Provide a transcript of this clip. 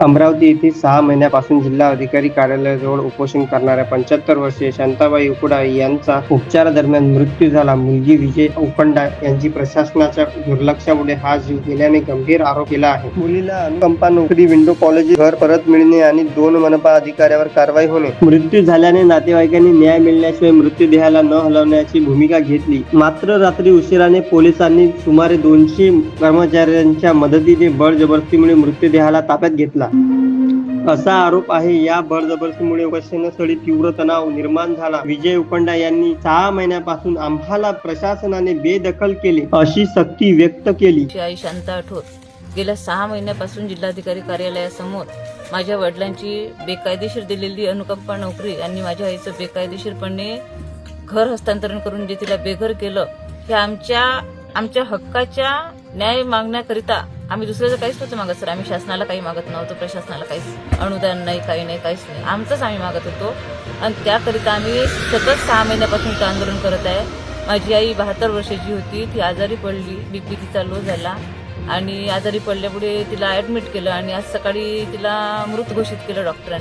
अमरावती येथे सहा महिन्यापासून जिल्हा अधिकारी कार्यालयाजवळ उपोषण करणाऱ्या पंच्याहत्तर वर्षीय शांताबाई उकुडा यांचा उपचारादरम्यान मृत्यू झाला. मुलगी विजय उकंडा यांची प्रशासनाच्या दुर्लक्षामुळे हा जीव गेल्याने गंभीर आरोप केला आहे. मुलीला अनुकंपा नोकरी विंडो कॉलेज घर परत मिळणे आणि दोन मनपा अधिकाऱ्यावर कारवाई होणे. मृत्यू झाल्याने नातेवाईकांनी न्याय मिळण्याशिवाय मृत्यूदेहाला न हलवण्याची भूमिका घेतली. मात्र रात्री उशिराने पोलिसांनी सुमारे दोनशे कर्मचाऱ्यांच्या मदतीने बळजबरीमुळे मृत्यूदेहाला ताब्यात घेतला. असा आरोप आहे. या बळजबरीमुळे उपोषणस्थळी तीव्र तणाव निर्माण झाला. विजय उपंडा यांनी सहा महिन्यापासून आम्हाला प्रशासनाने बेदखल केले अशी सक्ती व्यक्त केली. आई शांता आठोर गेल्या सहा महिन्यापासून जिल्हाधिकारी कार्यालयासमोर माझ्या वडिलांची बेकायदेशीर दिलेली अनुकंपा नोकरी आणि माझ्या आईचं बेकायदेशीरपणे घर हस्तांतरण करून जे तिला बेघर केलं हे आमच्या आमच्या हक्काच्या न्याय मागण्याकरिता आम्ही दुसऱ्याचं काहीच नव्हतं मागत सर. आम्ही शासनाला काही मागत नव्हतो प्रशासनाला काहीच. अनुदान नाही काही नाही काहीच नाही. आमचंच आम्ही मागत होतो. आणि त्याकरिता आम्ही सतत सहा महिन्यापासून आंदोलन करत आहे. माझी आई बहात्तर वर्षाची होती. ती आजारी पडली. बीपी तिचा लो झाला. आणि आजारी पडल्यामुळे तिला ॲडमिट केलं. आणि आज सकाळी तिला मृत घोषित केलं डॉक्टरांनी